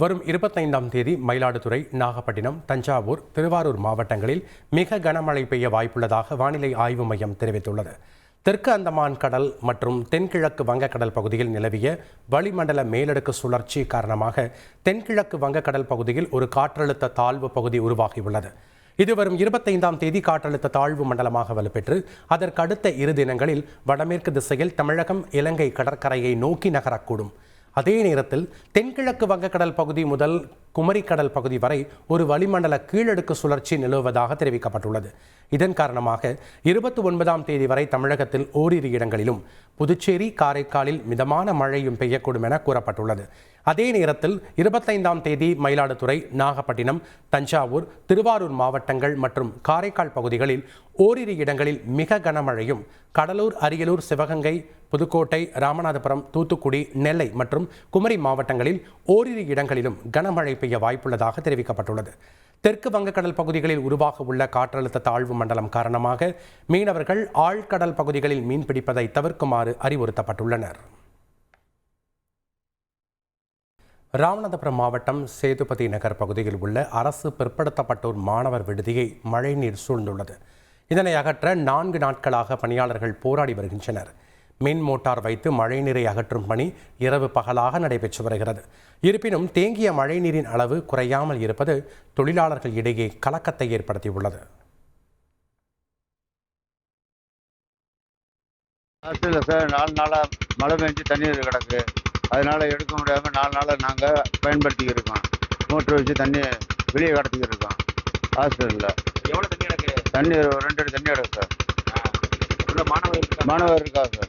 வரும் இருபத்தைந்தாம் தேதி மயிலாடுதுறை நாகப்பட்டினம் தஞ்சாவூர் திருவாரூர் மாவட்டங்களில் மிக கனமழை பெய்ய வாய்ப்புள்ளதாக வானிலை ஆய்வு மையம் தெரிவித்துள்ளது. தெற்கு அந்தமான் கடல் மற்றும் தென்கிழக்கு வங்கக்கடல் பகுதியில் நிலவிய வளிமண்டல மேலடுக்கு சுழற்சி காரணமாக தென்கிழக்கு வங்கக்கடல் பகுதியில் ஒரு காற்றழுத்த தாழ்வு பகுதி உருவாகியுள்ளது. இது வரும் இருபத்தைந்தாம் தேதி காற்றழுத்த தாழ்வு மண்டலமாக வலுப்பெற்று அதற்கடுத்த இரு தினங்களில் வடமேற்கு திசையில் தமிழகம் இலங்கை கடற்கரையை நோக்கி நகரக்கூடும். அதே நேரத்தில் தென்கிழக்கு வங்கக்கடல் பகுதி முதல் குமரிக்கடல் பகுதி வரை ஒரு வளிமண்டல கீழடுக்கு சுழற்சி நிலவுவதாக தெரிவிக்கப்பட்டுள்ளது. இதன் காரணமாக இருபத்தி ஒன்பதாம் தேதி வரை தமிழகத்தில் ஓரிரு இடங்களிலும் புதுச்சேரி காரைக்காலில் மிதமான மழையும் பெய்யக்கூடும் என கூறப்பட்டுள்ளது. அதே நேரத்தில் இருபத்தைந்தாம் தேதி மயிலாடுதுறை நாகப்பட்டினம் தஞ்சாவூர் திருவாரூர் மாவட்டங்கள் மற்றும் காரைக்கால் பகுதிகளில் ஓரிரு இடங்களில் மிக கனமழையும் கடலூர் அரியலூர் சிவகங்கை புதுக்கோட்டை ராமநாதபுரம் தூத்துக்குடி நெல்லை மற்றும் குமரி மாவட்டங்களில் ஓரிரு இடங்களிலும் கனமழை பெய்ய வாய்ப்புள்ளதாக தெரிவிக்கப்பட்டுள்ளது. தெற்கு வங்கக்கடல் பகுதிகளில் உருவாக உள்ள காற்றழுத்த தாழ்வு மண்டலம் காரணமாக மீனவர்கள் ஆழ்கடல் பகுதிகளில் மீன்பிடிப்பதை தவிர்க்குமாறு அறிவுறுத்தப்பட்டுள்ளனர். ராமநாதபுரம் மாவட்டம் சேதுபதி நகர் பகுதியில் உள்ள அரசு பிற்படுத்தப்பட்டோர் மாணவர் விடுதியை மழைநீர் சூழ்ந்துள்ளது. இதனை அகற்ற நான்கு நாட்களாக பணியாளர்கள் போராடி வருகின்றனர். மின் மோட்டார் வைத்து மழைநீரை அகற்றும் பணி இரவு பகலாக நடைபெற்று வருகிறது. இருப்பினும் தேங்கிய மழைநீரின் அளவு குறையாமல் இருப்பது தொழிலாளர்கள் இடையே கலக்கத்தை ஏற்படுத்தியுள்ளது. ஹாஸ்டலில் சார் நாலு நாளாக மழை பெஞ்சு தண்ணீர் கிடக்கு. அதனால எடுக்க முடியாமல் நாலு நாளாக நாங்கள் பயன்படுத்திக்கிட்டு இருக்கோம். மோட்ரு வச்சு தண்ணி வெளியே கடத்திக்கிட்டு இருக்கோம். ஹாஸ்டலில் எவ்வளவு தண்ணி எனக்கு தண்ணி ரெண்டு தண்ணி கிடக்கு சார். மாணவர் இருக்கா சார்?